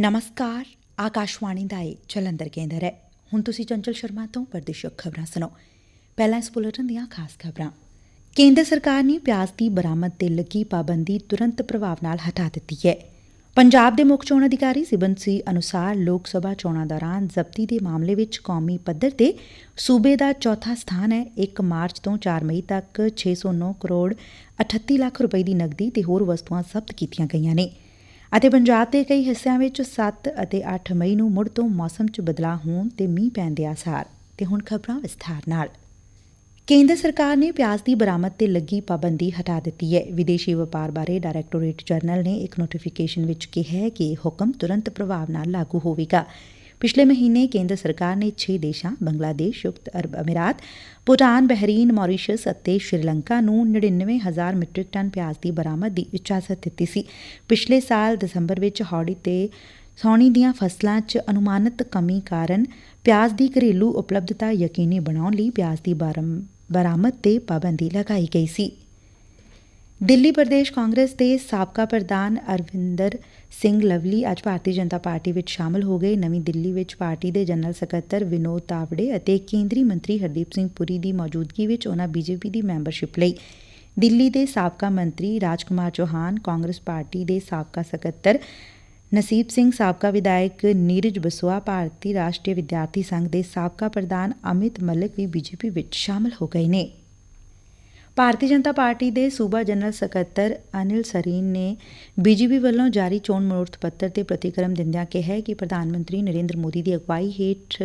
ਨਮਸਕਾਰ ਆਕਾਸ਼ਵਾਣੀ ਦਾ ਇਹ ਜਲੰਧਰ ਕੇਂਦਰ ਹੈ ਹੁਣ ਤੁਸੀਂ ਚੰਚਲ ਸ਼ਰਮਾ ਤੋਂ ਪ੍ਰਦੇਸ਼ਕ ਖਬਰਾਂ ਸੁਣੋ ਪਹਿਲਾਂ ਇਸ ਬੁਲੇਟਿਨ ਦੀਆਂ ਖਾਸ ਖਬਰਾਂ ਕੇਂਦਰ ਸਰਕਾਰ ਨੇ ਪਿਆਜ਼ ਦੀ ਬਰਾਮਦ ਤੇ ਲੱਗੀ ਪਾਬੰਦੀ ਤੁਰੰਤ ਪ੍ਰਭਾਵ ਨਾਲ ਹਟਾ ਦਿੱਤੀ ਹੈ ਪੰਜਾਬ ਦੇ ਮੁੱਖ ਚੋਣ ਅਧਿਕਾਰੀ ਸਿਬਨ ਸੀ ਅਨੁਸਾਰ ਲੋਕ ਸਭਾ ਚੋਣਾਂ ਦੌਰਾਨ ਜ਼ਬਤੀ ਦੇ ਮਾਮਲੇ ਵਿੱਚ ਕੌਮੀ ਪੱਧਰ ਤੇ ਸੂਬੇ ਦਾ ਚੌਥਾ ਸਥਾਨ ਹੈ 1 ਮਾਰਚ ਤੋਂ 4 ਮਈ ਤੱਕ 609 ਕਰੋੜ 38 ਲੱਖ ਰੁਪਏ ਦੀ ਨਕਦੀ ਤੇ ਹੋਰ ਵਸਤੂਆਂ ਜ਼ਬਤ ਕੀਤੀਆਂ ਗਈਆਂ ਨੇ ਅਤੇ ਪੰਜਾਬ ਦੇ ਕਈ ਹਿੱਸਿਆਂ ਵਿੱਚ 7 ਅਤੇ 8 ਮਈ ਨੂੰ ਮੁੜ ਤੋਂ ਮੌਸਮ 'ਚ ਬਦਲਾਅ ਹੋਣ ਤੇ ਮੀਂਹ ਪੈਣ ਦੇ ਆਸਾਰ, ਤੇ ਹੁਣ ਖਬਰਾਂ ਵਿਸਥਾਰ ਨਾਲ। ਕੇਂਦਰ ਸਰਕਾਰ ਨੇ ਪਿਆਜ਼ ਦੀ ਬਰਾਮਦ ਤੇ ਲੱਗੀ ਪਾਬੰਦੀ ਹਟਾ ਦਿੱਤੀ ਹੈ। ਵਿਦੇਸ਼ੀ ਵਪਾਰ ਬਾਰੇ ਡਾਇਰੈਕਟੋਰੇਟ ਜਨਰਲ ਨੇ ਇੱਕ ਨੋਟੀਫਿਕੇਸ਼ਨ ਵਿੱਚ ਕਿਹਾ ਕਿ ਹੁਕਮ ਤੁਰੰਤ ਪ੍ਰਭਾਵ ਨਾਲ ਲਾਗੂ ਹੋਵੇਗਾ। ਪਿਛਲੇ ਮਹੀਨੇ ਕੇਂਦਰ ਸਰਕਾਰ ਨੇ 6 ਦੇਸ਼ਾਂ ਬੰਗਲਾਦੇਸ਼ ਸੰਯੁਕਤ ਅਰਬ ਅਮੀਰਾਤ ਭੂਟਾਨ ਬਹਿਰੀਨ ਮੌਰੀਸ਼ਸ ਅਤੇ ਸ਼੍ਰੀਲੰਕਾ ਨੂੰ 99000 ਮੀਟ੍ਰਿਕ ਟਨ ਪਿਆਜ਼ ਦੀ ਬਰਾਮਦ ਦੀ ਇਜਾਜ਼ਤ ਦਿੱਤੀ ਸੀ ਪਿਛਲੇ ਸਾਲ ਦਸੰਬਰ ਵਿੱਚ ਹੌੜੀ ਤੇ ਸੌਣੀ ਦੀਆਂ ਫਸਲਾਂ 'ਚ ਅਨੁਮਾਨਿਤ ਕਮੀ ਕਾਰਨ ਪਿਆਜ਼ ਦੀ ਘਰੇਲੂ ਉਪਲਬਧਤਾ ਯਕੀਨੀ ਬਣਾਉਣ ਲਈ ਪਿਆਜ਼ ਦੀ ਬਰਾਮਦ ਤੇ ਪਾਬੰਦੀ ਲਗਾਈ ਗਈ ਸੀ ਦਿੱਲੀ ਪ੍ਰਦੇਸ਼ ਕਾਂਗਰਸ ਦੇ ਸਾਬਕਾ ਪ੍ਰਧਾਨ ਅਰਵਿੰਦਰ ਸਿੰਘ ਲਵਲੀ ਅੱਜ ਭਾਰਤੀ ਜਨਤਾ ਪਾਰਟੀ ਵਿੱਚ ਸ਼ਾਮਲ ਹੋ ਗਏ। ਨਵੀਂ ਦਿੱਲੀ ਵਿੱਚ ਪਾਰਟੀ ਦੇ ਜਨਰਲ ਸਕੱਤਰ ਵਿਨੋਦ ਤਾਵੜੇ ਅਤੇ ਕੇਂਦਰੀ ਮੰਤਰੀ ਹਰਦੀਪ ਸਿੰਘ ਪੁਰੀ ਦੀ ਮੌਜੂਦਗੀ ਵਿੱਚ ਉਹਨਾਂ ਬੀਜੇਪੀ ਦੀ ਮੈਂਬਰਸ਼ਿਪ ਲਈ। ਦਿੱਲੀ ਦੇ ਸਾਬਕਾ ਮੰਤਰੀ ਰਾਜਕੁਮਾਰ ਚੌਹਾਨ, ਕਾਂਗਰਸ ਪਾਰਟੀ ਦੇ ਸਾਬਕਾ ਸਕੱਤਰ ਨਸੀਬ ਸਿੰਘ, ਸਾਬਕਾ ਵਿਧਾਇਕ ਨੀਰਜ ਬਸਵਾ ਭਾਰਤੀ ਰਾਸ਼ਟਰੀ ਵਿਦਿਆਰਥੀ ਸੰਘ ਦੇ ਸਾਬਕਾ ਪ੍ਰਧਾਨ ਅਮਿਤ ਮਲਿਕ ਵੀ ਬੀਜੇਪੀ ਵਿੱਚ ਸ਼ਾਮਲ ਹੋ ਗਏ ਨੇ। ਭਾਰਤੀ ਜਨਤਾ ਪਾਰਟੀ ਦੇ ਸੂਬਾ ਜਨਰਲ ਸਕੱਤਰ ਅਨਿਲ ਸਰੀਨ ਨੇ ਬੀਜੇਪੀ ਵੱਲੋਂ ਜਾਰੀ ਚੋਣ ਮਨੋਰਥ ਪੱਤਰ ਤੇ ਪ੍ਰਤੀਕਰਮ ਦਿੰਦਿਆਂ ਕਿਹਾ ਕਿ ਪ੍ਰਧਾਨ ਮੰਤਰੀ ਨਰੇਂਦਰ ਮੋਦੀ ਦੀ ਅਗਵਾਈ ਹੇਠ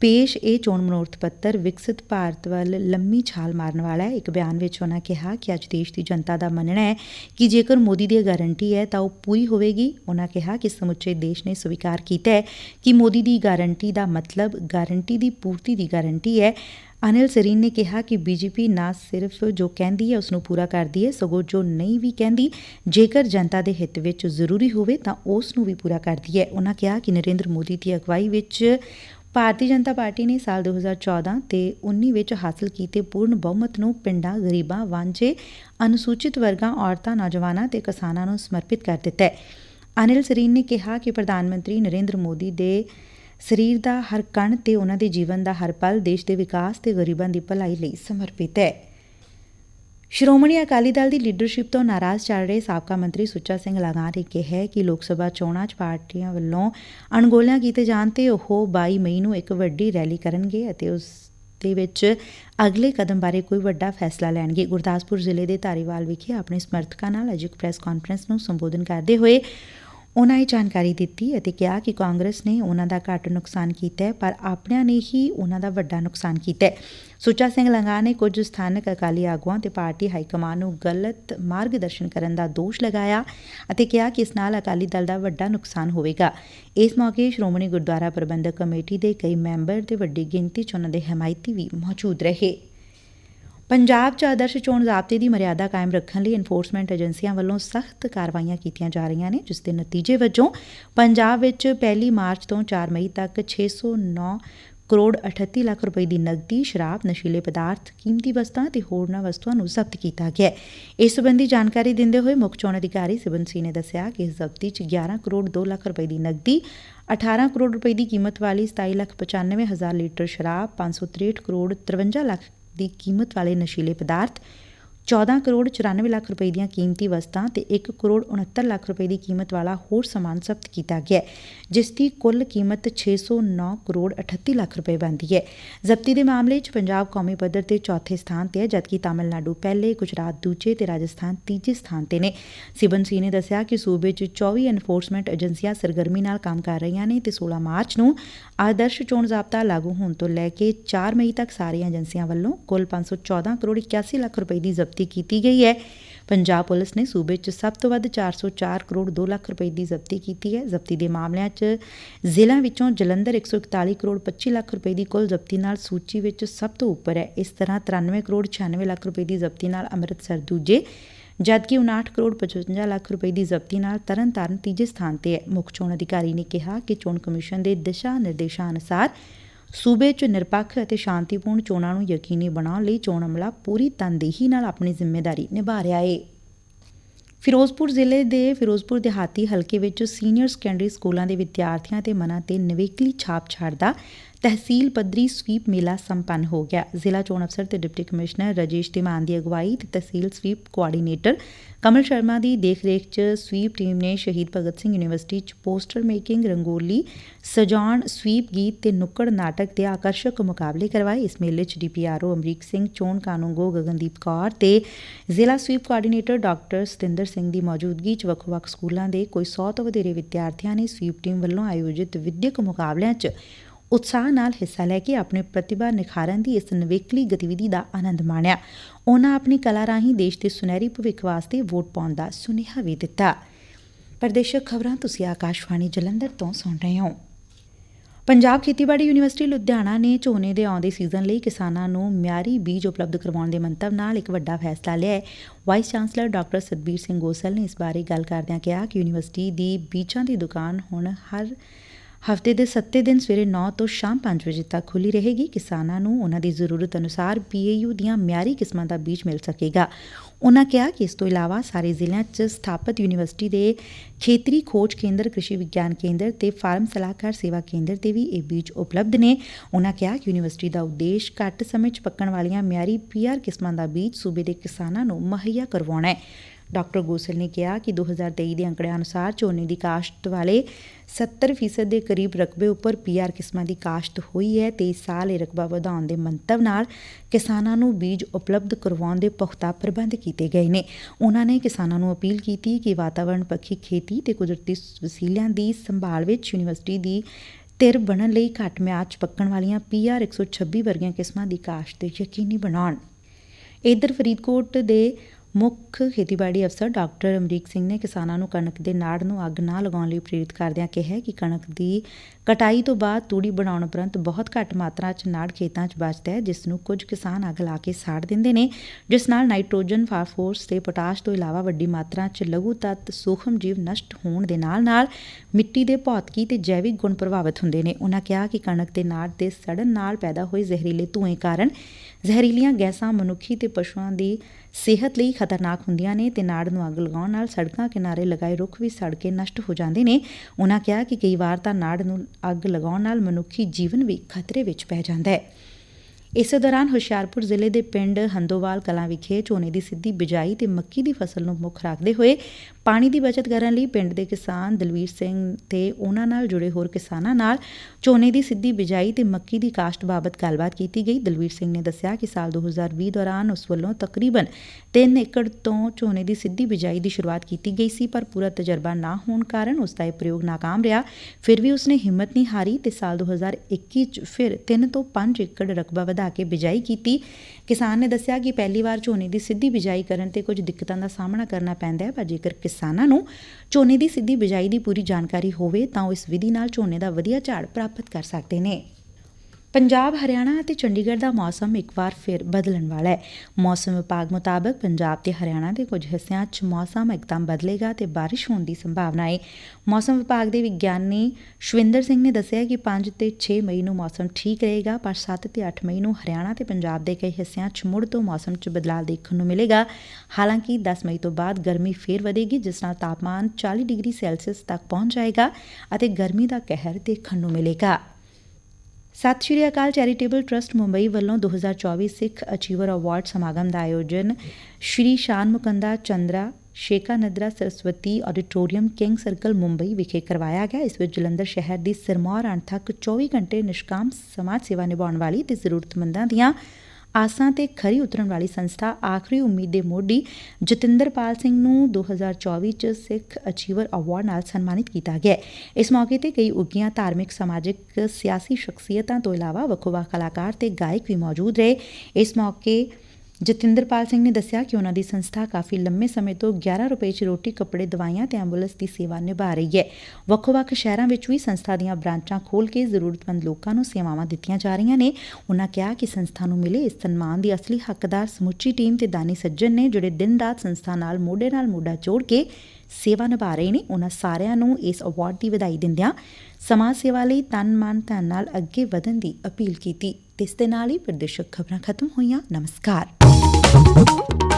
ਪੇਸ਼ ਇਹ ਚੋਣ ਮਨੋਰਥ ਪੱਤਰ ਵਿਕਸਿਤ ਭਾਰਤ ਵੱਲ ਲੰਮੀ ਛਾਲ ਮਾਰਨ ਵਾਲਾ ਹੈ। ਇੱਕ ਬਿਆਨ ਵਿੱਚ ਉਹਨਾਂ ਕਿਹਾ ਕਿ ਅੱਜ ਦੇਸ਼ ਦੀ ਜਨਤਾ ਦਾ ਮੰਨਣਾ ਹੈ ਕਿ ਜੇਕਰ ਮੋਦੀ ਦੀ ਗਾਰੰਟੀ ਹੈ ਤਾਂ ਉਹ ਪੂਰੀ ਹੋਵੇਗੀ। ਉਹਨਾਂ ਕਿਹਾ ਕਿ ਸਮੁੱਚੇ ਦੇਸ਼ ਨੇ ਸਵੀਕਾਰ ਕੀਤਾ ਹੈ ਕਿ ਮੋਦੀ ਦੀ ਗਾਰੰਟੀ ਦਾ ਮਤਲਬ ਗਾਰੰਟੀ ਦੀ ਪੂਰਤੀ ਦੀ ਗਾਰੰਟੀ ਹੈ। ਅਨਿਲ ਸਰੀਨ ਨੇ ਕਿਹਾ ਕਿ ਬੀਜੇਪੀ ਨਾ ਸਿਰਫ ਜੋ ਕਹਿੰਦੀ ਹੈ ਉਸ ਨੂੰ ਪੂਰਾ ਕਰਦੀ ਹੈ ਸਗੋਂ ਜੋ ਨਹੀਂ ਵੀ ਕਹਿੰਦੀ ਜੇਕਰ ਜਨਤਾ ਦੇ ਹਿੱਤ ਵਿੱਚ ਜ਼ਰੂਰੀ ਹੋਵੇ ਤਾਂ ਉਸ ਨੂੰ ਵੀ ਪੂਰਾ ਕਰਦੀ ਹੈ ਉਹਨਾਂ ਕਿਹਾ ਕਿ ਨਰਿੰਦਰ ਮੋਦੀ ਦੀ ਅਗਵਾਈ ਵਿੱਚ ਭਾਰਤੀ ਜਨਤਾ ਪਾਰਟੀ ਨੇ ਸਾਲ 2014 ਤੇ 19 ਵਿੱਚ ਹਾਸਲ ਕੀਤੇ ਪੂਰਨ ਬਹੁਮਤ ਨੂੰ ਪਿੰਡਾਂ, ਗਰੀਬਾਂ, ਵਾਂਝੇ, ਅਨੁਸੂਚਿਤ ਵਰਗਾਂ, ਔਰਤਾਂ, ਨੌਜਵਾਨਾਂ ਤੇ ਕਿਸਾਨਾਂ ਨੂੰ ਸਮਰਪਿਤ ਕਰ ਦਿੱਤਾ ਹੈ। ਅਨਿਲ ਸਰੀਨ ਨੇ ਕਿਹਾ ਕਿ ਪ੍ਰਧਾਨ ਮੰਤਰੀ ਨਰਿੰਦਰ ਮੋਦੀ ਦੇ ਸਰੀਰ ਦਾ ਹਰ ਕਣ ਤੇ ਉਹਨਾਂ ਦੇ ਜੀਵਨ ਦਾ ਹਰ ਪਲ ਦੇਸ਼ ਦੇ ਵਿਕਾਸ ਤੇ ਗਰੀਬਾਂ ਦੀ ਭਲਾਈ ਲਈ ਸਮਰਪਿਤ ਹੈ। ਸ਼੍ਰੋਮਣੀ ਅਕਾਲੀ ਦਲ ਦੀ ਲੀਡਰਸ਼ਿਪ ਤੋਂ ਨਾਰਾਜ਼ ਚੱਲ ਰਹੇ ਸਾਬਕਾ ਮੰਤਰੀ ਸੁੱਚਾ ਸਿੰਘ ਲਾਗਾਂ ਨੇ ਕਿਹਾ ਕਿ ਲੋਕ ਸਭਾ ਚੋਣਾਂ 'ਚ ਪਾਰਟੀਆਂ ਵੱਲੋਂ ਅਣਗੋਲਿਆਂ ਕੀਤੇ ਜਾਣ ਤੇ ਉਹ 22 ਮਈ ਨੂੰ ਇੱਕ ਵੱਡੀ ਰੈਲੀ ਕਰਨਗੇ ਅਤੇ ਉਸ ਦੇ ਵਿੱਚ ਅਗਲੇ ਕਦਮ ਬਾਰੇ ਕੋਈ ਵੱਡਾ ਫੈਸਲਾ ਲੈਣਗੇ ਗੁਰਦਾਸਪੁਰ ਜ਼ਿਲ੍ਹੇ ਦੇ ਧਾਰੀਵਾਲ ਵਿਖੇ ਆਪਣੇ ਸਮਰਥਕਾਂ ਨਾਲ ਅੱਜ ਇੱਕ ਪ੍ਰੈਸ ਕਾਨਫਰੰਸ ਨੂੰ ਸੰਬੋਧਨ ਕਰਦੇ ਹੋਏ ਉਨ੍ਹਾਂ ਇਹ ਜਾਣਕਾਰੀ ਦਿੱਤੀ ਅਤੇ ਕਿਹਾ ਕਿ ਕਾਂਗਰਸ ਨੇ ਉਨ੍ਹਾਂ ਦਾ ਘੱਟ ਨੁਕਸਾਨ ਕੀਤੈ ਪਰ ਆਪਣਿਆਂ ਨੇ ਹੀ ਉਨ੍ਹਾਂ ਦਾ ਵੱਡਾ ਨੁਕਸਾਨ ਕੀਤੈ ਸੁੱਚਾ ਸਿੰਘ ਲੰਗਾ ਨੇ ਕੁਝ ਸਥਾਨਕ ਅਕਾਲੀ ਆਗੂਆਂ ਤੇ ਪਾਰਟੀ ਹਾਈਕਮਾਨ ਨੂੰ ਗਲਤ ਮਾਰਗ ਦਰਸ਼ਨ ਕਰਨ ਦਾ ਦੋਸ਼ ਲਗਾਇਆ ਅਤੇ ਕਿਹਾ ਕਿ ਇਸ ਨਾਲ ਅਕਾਲੀ ਦਲ ਦਾ ਵੱਡਾ ਨੁਕਸਾਨ ਹੋਵੇਗਾ। ਇਸ ਮੌਕੇ ਸ਼੍ਰੋਮਣੀ ਗੁਰਦੁਆਰਾ ਪ੍ਰਬੰਧਕ ਕਮੇਟੀ ਦੇ ਕਈ ਮੈਂਬਰ ਤੇ ਵੱਡੀ ਗਿਣਤੀ 'ਚ ਉਨ੍ਹਾਂ ਦੇ ਹਮਾਇਤੀ ਵੀ ਮੌਜੂਦ ਰਹੇ। ਪੰਜਾਬ 'ਚ ਆਦਰਸ਼ ਚੋਣ ਜ਼ਾਬਤੇ ਦੀ ਮਰਿਆਦਾ ਕਾਇਮ ਰੱਖਣ ਲਈ ਐਨਫੋਰਸਮੈਂਟ ਏਜੰਸੀਆਂ ਵੱਲੋਂ ਸਖਤ ਕਾਰਵਾਈਆਂ ਕੀਤੀਆਂ ਜਾ ਰਹੀਆਂ ਨੇ, ਜਿਸ ਦੇ ਨਤੀਜੇ ਵਜੋਂ ਪੰਜਾਬ ਵਿੱਚ ਪਹਿਲੀ ਮਾਰਚ ਤੋਂ 4 ਮਈ ਤੱਕ 609 ਕਰੋੜ 38 ਲੱਖ ਰੁਪਏ ਦੀ ਨਕਦੀ, ਸ਼ਰਾਬ, ਨਸ਼ੀਲੇ ਪਦਾਰਥ, ਕੀਮਤੀ ਵਸਤਾਂ ਤੇ ਹੋਰਨਾਂ ਵਸਤੂਆਂ ਨੂੰ ਜ਼ਬਤ ਕੀਤਾ ਗਿਆ ਇਸ ਸੰਬੰਧੀ ਜਾਣਕਾਰੀ ਦਿੰਦੇ ਹੋਏ ਮੁੱਖ ਚੋਣ ਅਧਿਕਾਰੀ ਸਿਬਨ ਸਿੰਘ ਨੇ ਦੱਸਿਆ ਕਿ ਇਸ ਜ਼ਬਤੀ 'ਚ 11 ਕਰੋੜ 2 ਲੱਖ ਰੁਪਏ ਦੀ ਨਕਦੀ 18 ਕਰੋੜ ਰੁਪਏ ਦੀ ਕੀਮਤ ਵਾਲੀ 27 ਲੱਖ 95 ਹਜ਼ਾਰ ਲੀਟਰ ਸ਼ਰਾਬ 563 ਕਰੋੜ 53 ਲੱਖ ਦੀ ਕੀਮਤ ਵਾਲੇ ਨਸ਼ੀਲੇ ਪਦਾਰਥ 14 ਕਰੋੜ 94 ਲੱਖ ਰੁਪਏ ਦੀਆਂ ਕੀਮਤੀ ਵਸਤਾਂ ਤੇ 1 ਕਰੋੜ 69 ਲੱਖ ਰੁਪਏ ਦੀ ਕੀਮਤ ਵਾਲਾ ਹੋਰ ਸਮਾਨ ਜ਼ਬਤ ਕੀਤਾ ਗਿਆ ਜਿਸ ਦੀ ਕੁੱਲ ਕੀਮਤ 609 ਕਰੋੜ 38 ਲੱਖ ਰੁਪਏ ਬਣਦੀ ਹੈ। ਜ਼ਬਤੀ ਦੇ ਮਾਮਲੇ 'ਚ ਪੰਜਾਬ ਕੌਮੀ ਪੱਧਰ ਤੇ ਚੌਥੇ ਸਥਾਨ ਤੇ ਹੈ, ਜਦਕਿ ਤਾਮਿਲਨਾਡੂ ਪਹਿਲੇ, ਗੁਜਰਾਤ ਦੂਜੇ ਤੇ ਰਾਜਸਥਾਨ ਤੀਜੇ ਸਥਾਨ ਤੇ ਨੇ। ਸਿਬਨ ਸੀ ਨੇ ਦੱਸਿਆ ਕਿ ਸੂਬੇ 'ਚ 24 ਐਨਫੋਰਸਮੈਂਟ ਏਜੰਸੀਆਂ ਸਰਗਰਮੀ ਨਾਲ ਕੰਮ ਕਰ ਰਹੀਆਂ ਨੇ ਤੇ 16 ਮਾਰਚ ਨੂੰ ਆਦਰਸ਼ ਚੋਣ ਜ਼ਾਬਤਾ ਲਾਗੂ ਹੋਣ ਤੋਂ ਲੈ ਕੇ 4 ਮਈ ਤੱਕ ਸਾਰੀਆਂ ਏਜੰਸੀਆਂ ਵੱਲੋਂ ਕੁੱਲ 514 ਕਰੋੜ 81 ਲੱਖ ਰੁਪਏ ਦੀ ਜ਼ਬਤੀ ਕੀਤੀ ਗਈ ਹੈ। ਪੰਜਾਬ ਪੁਲਿਸ ਨੇ ਸੂਬੇ 'ਚ ਸਭ ਤੋਂ ਵੱਧ 404 ਕਰੋੜ 2 ਲੱਖ ਰੁਪਏ ਦੀ ਜ਼ਬਤੀ ਕੀਤੀ ਹੈ। ਜ਼ਬਤੀ ਦੇ ਮਾਮਲਿਆਂ 'ਚ ਜ਼ਿਲ੍ਹਿਆਂ ਵਿੱਚੋਂ ਜਲੰਧਰ 141 ਕਰੋੜ 25 ਲੱਖ ਰੁਪਏ ਦੀ ਕੁੱਲ ਜ਼ਬਤੀ ਨਾਲ ਸੂਚੀ ਵਿੱਚ ਸਭ ਤੋਂ ਉੱਪਰ ਹੈ। ਇਸ ਤਰ੍ਹਾਂ 93 ਕਰੋੜ 96 ਲੱਖ ਰੁਪਏ ਦੀ ਜ਼ਬਤੀ ਨਾਲ ਅੰਮ੍ਰਿਤਸਰ ਦੂਜੇ, ਜਦਕਿ 59 ਕਰੋੜ 55 ਲੱਖ ਰੁਪਏ ਦੀ ਜ਼ਬਤੀ ਨਾਲ ਤਰਨਤਾਰਨ ਤੀਜੇ ਸਥਾਨ ਤੇ ਹੈ। ਮੁੱਖ ਚੋਣ ਅਧਿਕਾਰੀ ਨੇ ਕਿਹਾ ਕਿ ਚੋਣ ਕਮਿਸ਼ਨ ਦੇ ਦਿਸ਼ਾ ਨਿਰਦੇਸ਼ਾਂ ਅਨੁਸਾਰ ਸੂਬੇ 'ਚ ਨਿਰਪੱਖ ਅਤੇ ਸ਼ਾਂਤੀਪੂਰਨ ਚੋਣਾਂ ਨੂੰ ਯਕੀਨੀ ਬਣਾਉਣ ਲਈ ਚੋਣ ਅਮਲਾ ਪੂਰੀ ਤਨਦੇਹੀ ਨਾਲ ਆਪਣੀ ਜ਼ਿੰਮੇਵਾਰੀ ਨਿਭਾ ਰਿਹਾ ਏ। ਫਿਰੋਜ਼ਪੁਰ ਜ਼ਿਲ੍ਹੇ ਦੇ ਫਿਰੋਜ਼ਪੁਰ ਦਿਹਾਤੀ ਹਲਕੇ ਵਿੱਚ ਸੀਨੀਅਰ ਸੈਕੰਡਰੀ ਸਕੂਲਾਂ ਦੇ ਵਿਦਿਆਰਥੀਆਂ ਤੇ ਮਨਾਂ ਤੇ ਨਿਵੇਕਲੀ ਛਾਪ ਛੱਡਦਾ ਤਹਿਸੀਲ ਪੱਧਰੀ ਸਵੀਪ ਮੇਲਾ ਸੰਪੰਨ ਹੋ ਗਿਆ। ਜ਼ਿਲ੍ਹਾ ਚੋਣ ਅਫਸਰ ਤੇ ਡਿਪਟੀ ਕਮਿਸ਼ਨਰ ਰਜੇਸ਼ ਧੀਮਾਨ ਦੀ ਅਗਵਾਈ ਤੇ ਤਹਿਸੀਲ ਸਵੀਪ ਕੋਆਰਡੀਨੇਟਰ ਕਮਲ ਸ਼ਰਮਾ ਦੀ ਦੇਖਰੇਖ 'ਚ ਸਵੀਪ ਟੀਮ ਨੇ ਸ਼ਹੀਦ ਭਗਤ ਸਿੰਘ ਯੂਨੀਵਰਸਿਟੀ 'ਚ ਪੋਸਟਰ ਮੇਕਿੰਗ ਰੰਗੋਲੀ, ਸਜਾਉਣ ਸਵੀਪ ਗੀਤ ਤੇ ਨੁੱਕੜ ਨਾਟਕ ਦੇ ਆਕਰਸ਼ਕ ਮੁਕਾਬਲੇ ਕਰਵਾਏ। ਇਸ ਮੇਲੇ 'ਚ ਡੀਪੀਆਰਓ ਅਮਰੀਕ ਸਿੰਘ, ਚੋਣ ਕਾਨੂੰਗੋ ਗਗਨਦੀਪ ਕੌਰ ਤੇ ਜ਼ਿਲ੍ਹਾ sweep coordinator doctor Satinder Singh ਦੀ ਮੌਜੂਦਗੀ 'ਚ ਵੱਖ-ਵੱਖ ਸਕੂਲਾਂ ਦੇ ਕੋਈ 100 ਤੋਂ ਵਧੇਰੇ ਵਿਦਿਆਰਥੀਆਂ ਨੇ ਸਵੀਪ ਟੀਮ ਵੱਲੋਂ ਆਯੋਜਿਤ ਵਿਦਿਅਕ ਮੁਕਾਬਲਿਆਂ 'ਚ ਉਤਸ਼ਾਹ ਨਾਲ ਹਿੱਸਾ ਲੈ ਕੇ ਆਪਣੀ ਪ੍ਰਤਿਭਾ ਨਿਖਾਰਨ ਦੀ ਇਸ ਨਿਵੇਕਲੀ ਗਤੀਵਿਧੀ ਦਾ ਆਨੰਦ ਮਾਣਿਆ। ਉਹਨਾਂ ਆਪਣੀ ਕਲਾ ਰਾਹੀਂ ਦੇਸ਼ ਦੇ ਸੁਨਹਿਰੀ ਭਵਿੱਖ ਵਾਸਤੇ ਵੋਟ ਪਾਉਣ ਦਾ ਸੁਨੇਹਾ ਵੀ ਦਿੱਤਾ। ਪ੍ਰਦੇਸ਼ਕ ਖਬਰਾਂ ਤੁਸੀਂ ਆਕਾਸ਼ਵਾਣੀ ਜਲੰਧਰ ਤੋਂ ਸੁਣ ਰਹੇ ਹੋ। ਪੰਜਾਬ ਖੇਤੀਬਾੜੀ ਯੂਨੀਵਰਸਿਟੀ ਲੁਧਿਆਣਾ ਨੇ ਝੋਨੇ ਦੇ ਆਉਂਦੇ ਸੀਜ਼ਨ ਲਈ ਕਿਸਾਨਾਂ ਨੂੰ ਮਿਆਰੀ ਬੀਜ ਉਪਲਬਧ ਕਰਵਾਉਣ ਦੇ ਮੰਤਵ ਨਾਲ ਇੱਕ ਵੱਡਾ ਫੈਸਲਾ ਲਿਆ ਹੈ। Vice chancellor doctor Satbir Singh Gosal ਨੇ ਇਸ ਬਾਰੇ ਗੱਲ ਕਰਦਿਆਂ ਕਿਹਾ ਕਿ ਯੂਨੀਵਰਸਿਟੀ ਦੀ ਬੀਜਾਂ ਦੀ ਦੁਕਾਨ ਹੁਣ ਹਰ ਹਫ਼ਤੇ ਦੇ 7 ਦਿਨ ਸਵੇਰੇ 9 ਤੋਂ ਸ਼ਾਮ 5 ਵਜੇ ਤੱਕ ਖੁੱਲੀ ਰਹੇਗੀ। ਕਿਸਾਨਾਂ ਨੂੰ ਉਹਨਾਂ ਦੀ ਜ਼ਰੂਰਤ ਅਨੁਸਾਰ ਪੀਏਯੂ ਦੀਆਂ ਮਿਆਰੀ ਕਿਸਮਾਂ ਦਾ ਬੀਜ ਮਿਲ ਸਕੇਗਾ। ਉਨ੍ਹਾਂ ਕਿਹਾ ਕਿ ਇਸ ਤੋਂ ਇਲਾਵਾ ਸਾਰੇ ਜ਼ਿਲ੍ਹਿਆਂ 'ਚ ਸਥਾਪਿਤ ਯੂਨੀਵਰਸਿਟੀ ਦੇ ਖੇਤਰੀ ਖੋਜ ਕੇਂਦਰ, ਕ੍ਰਿਸ਼ੀ ਵਿਗਿਆਨ ਕੇਂਦਰ ਤੇ ਫਾਰਮ ਸਲਾਹਕਾਰ ਸੇਵਾ ਕੇਂਦਰ ਤੇ ਵੀ ਇਹ ਬੀਜ ਉਪਲਬਧ ਨੇ। ਉਨ੍ਹਾਂ ਕਿਹਾ ਕਿ ਯੂਨੀਵਰਸਿਟੀ ਦਾ ਉਦੇਸ਼ ਘੱਟ ਸਮੇਂ 'ਚ ਪੱਕਣ ਵਾਲੀਆਂ ਮਿਆਰੀ ਪੀਆਰ ਕਿਸਮਾਂ ਦਾ ਬੀਜ ਸੂਬੇ ਦੇ ਕਿਸਾਨਾਂ ਨੂੰ ਮੁਹੱਈਆ ਕਰਵਾਉਣਾ ਹੈ। ਡਾਕਟਰ ਗੋਸਲ ਨੇ ਕਿਹਾ ਕਿ 2023 ਦੇ ਅੰਕੜਿਆਂ ਅਨੁਸਾਰ ਝੋਨੇ ਦੀ ਕਾਸ਼ਤ ਵਾਲੇ 70% ਦੇ ਕਰੀਬ ਰਕਬੇ ਉੱਪਰ ਪੀਆਰ ਕਿਸਮਾਂ ਦੀ ਕਾਸ਼ਤ ਹੋਈ ਹੈ ਤੇ ਇਸ ਸਾਲ ਇਹ ਰਕਬਾ ਵਧਾਉਣ ਦੇ ਮੰਤਵ ਨਾਲ ਕਿਸਾਨਾਂ ਨੂੰ ਬੀਜ ਉਪਲਬਧ ਕਰਵਾਉਣ ਦੇ ਪੁਖਤਾ ਪ੍ਰਬੰਧ ਕੀਤੇ ਗਏ ਨੇ। ਉਹਨਾਂ ਨੇ ਕਿਸਾਨਾਂ ਨੂੰ ਅਪੀਲ ਕੀਤੀ ਕਿ ਵਾਤਾਵਰਣ ਪੱਖੀ ਖੇਤੀ ਤੇ ਕੁਦਰਤੀ ਵਸੀਲਿਆਂ ਦੀ ਸੰਭਾਲ ਵਿੱਚ ਯੂਨੀਵਰਸਿਟੀ ਦੀ ਧਿਰ ਬਣਨ ਲਈ ਘੱਟ ਮਿਆਦ 'ਚ ਪੱਕਣ ਵਾਲੀਆਂ ਪੀਆਰ 126 ਵਰਗੀਆਂ ਕਿਸਮਾਂ ਦੀ ਕਾਸ਼ਤ ਯਕੀਨੀ ਬਣਾਉਣ। ਇਧਰ ਫਰੀਦਕੋਟ ਦੇ ਮੁੱਖ ਖੇਤੀਬਾੜੀ ਅਫਸਰ ਡਾਕਟਰ ਅਮਰੀਕ ਸਿੰਘ ਨੇ ਕਿਸਾਨਾਂ ਨੂੰ ਕਣਕ ਦੇ ਨਾੜ ਨੂੰ ਅੱਗ ਨਾ ਲਗਾਉਣ ਲਈ ਪ੍ਰੇਰਿਤ ਕਰਦਿਆਂ ਕਿਹਾ ਕਿ ਕਣਕ ਦੀ ਕਟਾਈ ਤੋਂ ਬਾਅਦ ਤੂੜੀ ਬਣਾਉਣ ਉਪਰੰਤ ਬਹੁਤ ਘੱਟ ਮਾਤਰਾ 'ਚ ਨਾੜ ਖੇਤਾਂ 'ਚ ਬਚਦਾ ਹੈ, ਜਿਸ ਨੂੰ ਕੁਝ ਕਿਸਾਨ ਅੱਗ ਲਾ ਕੇ ਸਾੜ ਦਿੰਦੇ ਨੇ, ਜਿਸ ਨਾਲ ਨਾਈਟ੍ਰੋਜਨ, ਫਾਸਫੋਰਸ ਤੇ ਪੋਟਾਸ਼ ਤੋਂ ਇਲਾਵਾ ਵੱਡੀ ਮਾਤਰਾ 'ਚ ਲਘੂ ਤੱਤ ਸੂਖਮ ਜੀਵ ਨਸ਼ਟ ਹੋਣ ਦੇ ਨਾਲ-ਨਾਲ ਮਿੱਟੀ ਦੇ ਭੌਤਿਕੀ ਤੇ ਜੈਵਿਕ ਗੁਣ ਪ੍ਰਭਾਵਿਤ ਹੁੰਦੇ ਨੇ। ਉਹਨਾਂ ਕਿਹਾ ਕਿ ਕਣਕ ਦੇ ਨਾੜ ਦੇ ਸੜਨ ਨਾਲ ਪੈਦਾ ਹੋਏ ਜ਼ਹਿਰੀਲੇ ਧੂਏ ਕਾਰਨ ਜ਼ਹਿਰੀਲੀਆਂ ਗੈਸਾਂ ਮਨੁੱਖੀ ਤੇ ਪਸ਼ੂਆਂ ਦੀ ਸਿਹਤ ਲਈ ਖਤਰਨਾਕ ਹੁੰਦੀਆਂ ਨੇ ਤੇ ਨਾੜ ਨੂੰ ਅੱਗ ਲਗਾਉਣ ਨਾਲ ਸੜਕਾਂ ਕਿਨਾਰੇ ਲਗਾਏ ਰੁੱਖ ਵੀ ਸੜ ਕੇ ਨਸ਼ਟ ਹੋ ਜਾਂਦੇ ਨੇ। ਉਹਨਾਂ ਕਿਹਾ ਕਿ ਕਈ ਵਾਰ ਤਾਂ ਨਾੜ ਨੂੰ ਅੱਗ ਲਗਾਉਣ ਨਾਲ ਮਨੁੱਖੀ ਜੀਵਨ ਵੀ ਖਤਰੇ ਵਿੱਚ ਪੈ ਜਾਂਦਾ ਹੈ। ਇਸੇ ਦੌਰਾਨ ਹੁਸ਼ਿਆਰਪੁਰ ਜ਼ਿਲ੍ਹੇ ਦੇ ਪਿੰਡ ਹੰਦੋਵਾਲ ਕਲਾਂ ਵਿਖੇ ਝੋਨੇ ਦੀ ਸਿੱਧੀ ਬਿਜਾਈ ਤੇ ਮੱਕੀ ਦੀ ਫਸਲ ਨੂੰ ਮੁੱਖ ਰੱਖਦੇ ਹੋਏ ਪਾਣੀ ਦੀ ਬਚਤ ਕਰਨ ਲਈ ਪਿੰਡ ਦੇ ਕਿਸਾਨ ਦਲਵੀਰ ਸਿੰਘ ਤੇ ਉਹਨਾਂ ਨਾਲ ਜੁੜੇ ਹੋਰ ਕਿਸਾਨਾਂ ਨਾਲ ਝੋਨੇ ਦੀ ਸਿੱਧੀ ਬਿਜਾਈ ਤੇ ਮੱਕੀ ਦੀ ਕਾਸ਼ਤ ਬਾਬਤ ਗੱਲਬਾਤ ਕੀਤੀ ਗਈ। ਦਲਵੀਰ ਸਿੰਘ ਨੇ ਦੱਸਿਆ ਕਿ ਸਾਲ 2020 ਦੌਰਾਨ ਉਸ ਵੱਲੋਂ ਤਕਰੀਬਨ 3 ਏਕੜ ਤੋਂ ਝੋਨੇ ਦੀ ਸਿੱਧੀ ਬਿਜਾਈ ਦੀ ਸ਼ੁਰੂਆਤ ਕੀਤੀ ਗਈ ਸੀ, ਪਰ ਪੂਰਾ ਤਜਰਬਾ ਨਾ ਹੋਣ ਕਾਰਨ ਉਸ ਦਾ ਇਹ ਪ੍ਰਯੋਗ ਨਾਕਾਮ ਰਿਹਾ। ਫਿਰ ਵੀ ਉਸਨੇ ਹਿੰਮਤ ਨਹੀਂ ਹਾਰੀ ਤੇ ਸਾਲ 2021 ਚ ਫਿਰ 3 ਤੋਂ 5 ਏਕੜ ਰਕਬਾ ਵਧਾ ਕੇ ਬਿਜਾਈ ਕੀਤੀ। ਕਿਸਾਨ ਨੇ ਦੱਸਿਆ ਕਿ ਪਹਿਲੀ ਵਾਰ ਝੋਨੇ ਦੀ ਸਿੱਧੀ ਬਿਜਾਈ ਕਰਨ ਤੇ ਕੁਝ ਦਿੱਕਤਾਂ ਦਾ ਸਾਹਮਣਾ ਕਰਨਾ ਪੈਂਦਾ ਹੈ, ਪਰ ਜੇਕਰ ਕਿਸਾਨਾਂ ਨੂੰ ਝੋਨੇ ਦੀ ਸਿੱਧੀ ਬਿਜਾਈ ਦੀ ਪੂਰੀ ਜਾਣਕਾਰੀ ਹੋਵੇ, ਤਾਂ ਉਹ ਇਸ ਵਿਧੀ ਨਾਲ ਝੋਨੇ ਦਾ ਵਧੀਆ ਝਾੜ ਪ੍ਰਾਪਤ ਕਰ ਸਕਦੇ ਨੇ। ਪੰਜਾਬ, ਹਰਿਆਣਾ ਅਤੇ ਚੰਡੀਗੜ੍ਹ ਦਾ ਮੌਸਮ ਇੱਕ ਵਾਰ ਫਿਰ ਬਦਲਣ ਵਾਲਾ ਹੈ। ਮੌਸਮ ਵਿਭਾਗ ਮੁਤਾਬਕ ਪੰਜਾਬ ਤੇ ਹਰਿਆਣਾ ਦੇ ਕੁਝ ਹਿੱਸਿਆਂ 'ਚ ਮੌਸਮ ਇੱਕਦਮ ਬਦਲੇਗਾ ਤੇ ਬਾਰਿਸ਼ ਹੋਣ ਦੀ ਸੰਭਾਵਨਾ ਹੈ। ਮੌਸਮ ਵਿਭਾਗ ਦੇ ਵਿਗਿਆਨੀ ਸ਼ਵਿੰਦਰ ਸਿੰਘ ਨੇ ਦੱਸਿਆ ਕਿ 5 ਤੇ 6 ਮਈ ਨੂੰ ਮੌਸਮ ਠੀਕ ਰਹੇਗਾ, ਪਰ 7 ਤੇ 8 ਮਈ ਨੂੰ ਹਰਿਆਣਾ ਤੇ ਪੰਜਾਬ ਦੇ ਕਈ ਹਿੱਸਿਆਂ 'ਚ ਮੁੜ ਤੋਂ ਮੌਸਮ 'ਚ ਬਦਲਾਅ ਦੇਖਣ ਨੂੰ ਮਿਲੇਗਾ। ਹਾਲਾਂਕਿ 10 ਮਈ ਤੋਂ ਬਾਅਦ ਗਰਮੀ ਫੇਰ ਵਧੇਗੀ, ਜਿਸ ਨਾਲ ਤਾਪਮਾਨ 40 ਡਿਗਰੀ ਸੈਲਸੀਅਸ ਤੱਕ ਪਹੁੰਚ ਜਾਏਗਾ ਅਤੇ ਗਰਮੀ ਦਾ ਕਹਿਰ ਦੇਖਣ ਨੂੰ ਮਿਲੇਗਾ। ਸਤਿ ਸ਼੍ਰੀ ਅਕਾਲ ਚੈਰੀਟੇਬਲ ਟਰਸਟ ਮੁੰਬਈ ਵੱਲੋਂ 2024 ਸਿੱਖ ਅਚੀਵਰ ਅਵਾਰਡ ਸਮਾਗਮ ਦਾ ਆਯੋਜਨ Shri Shan Mukanda Chandra, Shekha Nadra Saraswati auditorium, king circle Mumbai ਵਿਖੇ ਕਰਵਾਇਆ ਗਿਆ। ਇਸ ਵਿੱਚ ਜਲੰਧਰ ਸ਼ਹਿਰ ਦੀ ਸਿਰਮੌਰ ਅੰਤਕ 24 ਘੰਟੇ ਨਿਸ਼ਕਾਮ ਸਮਾਜ ਸੇਵਾ ਨਿਭਾਉਣ ਵਾਲੀ ਤੇ ਜ਼ਰੂਰਤਮੰਦਾਂ ਦੀਆਂ ਆਸਾਂ ਤੇ ਖਰੀ ਉਤਰਨ ਵਾਲੀ ਸੰਸਥਾ ਆਖਰੀ ਉਮੀਦ ਦੇ ਮੋਢੀ ਜਤਿੰਦਰਪਾਲ ਸਿੰਘ ਨੂੰ 2024 ਚ ਸਿੱਖ ਅਚੀਵਰ ਅਵਾਰਡ ਨਾਲ ਸਨਮਾਨਿਤ ਕੀਤਾ ਗਿਆ ਇਸ ਮੌਕੇ ਤੇ ਕਈ ਉੱਗੀਆਂ ਧਾਰਮਿਕ, ਸਮਾਜਿਕ, ਸਿਆਸੀ ਸ਼ਖਸੀਅਤਾਂ ਤੋਂ ਇਲਾਵਾ ਵੱਖ-ਵੱਖ ਕਲਾਕਾਰ ਤੇ ਗਾਇਕ ਵੀ ਮੌਜੂਦ ਰਹੇ। ਇਸ ਮੌਕੇ ਜਤਿੰਦਰਪਾਲ ਸਿੰਘ ਨੇ ਦੱਸਿਆ ਕਿ ਉਹਨਾਂ ਦੀ ਸੰਸਥਾ ਕਾਫੀ ਲੰਮੇ ਸਮੇਂ ਤੋਂ 11 ਰੁਪਏ 'ਚ ਰੋਟੀ, ਕੱਪੜੇ, ਦਵਾਈਆਂ ਤੇ ਐਂਬੂਲੈਂਸ ਦੀ ਸੇਵਾ ਨਿਭਾ ਰਹੀ ਹੈ। ਵੱਖ-ਵੱਖ ਸ਼ਹਿਰਾਂ ਵਿੱਚ ਵੀ ਸੰਸਥਾ ਦੀਆਂ ਬ੍ਰਾਂਚਾਂ ਖੋਲ ਕੇ ਜ਼ਰੂਰਤਮੰਦ ਲੋਕਾਂ ਨੂੰ ਸੇਵਾਵਾਂ ਦਿੱਤੀਆਂ ਜਾ ਰਹੀਆਂ ਨੇ। ਉਹਨਾਂ ਕਿਹਾ ਕਿ ਸੰਸਥਾ ਨੂੰ ਮਿਲੇ ਇਸ ਸਨਮਾਨ ਦੀ ਅਸਲੀ ਹੱਕਦਾਰ ਸਮੁੱਚੀ ਟੀਮ ਤੇ ਦਾਨੀ ਸੱਜਣ ਨੇ ਜਿਹੜੇ ਦਿਨ-ਰਾਤ ਸੰਸਥਾ ਨਾਲ ਮੋਢੇ ਨਾਲ ਮੋਢਾ ਜੋੜ ਕੇ ਸੇਵਾ ਨਿਭਾ ਰਹੇ ਨੇ, ਉਹਨਾਂ ਸਾਰਿਆਂ ਨੂੰ ਇਸ ਅਵਾਰਡ ਦੀ ਵਧਾਈ ਦਿੰਦਿਆਂ ਸਮਾਜ ਸੇਵਾ ਲਈ ਤਨ, ਮਨ, ਧਨ ਨਾਲ ਅੱਗੇ ਵਧਣ ਦੀ ਅਪੀਲ ਕੀਤੀ। ਇਸ ਦੇ ਨਾਲ ਹੀ ਪ੍ਰਦੇਸ਼ਕ ਖਬਰਾਂ ਖਤਮ ਹੋਈਆਂ। ਨਮਸਕਾਰ। Thank you.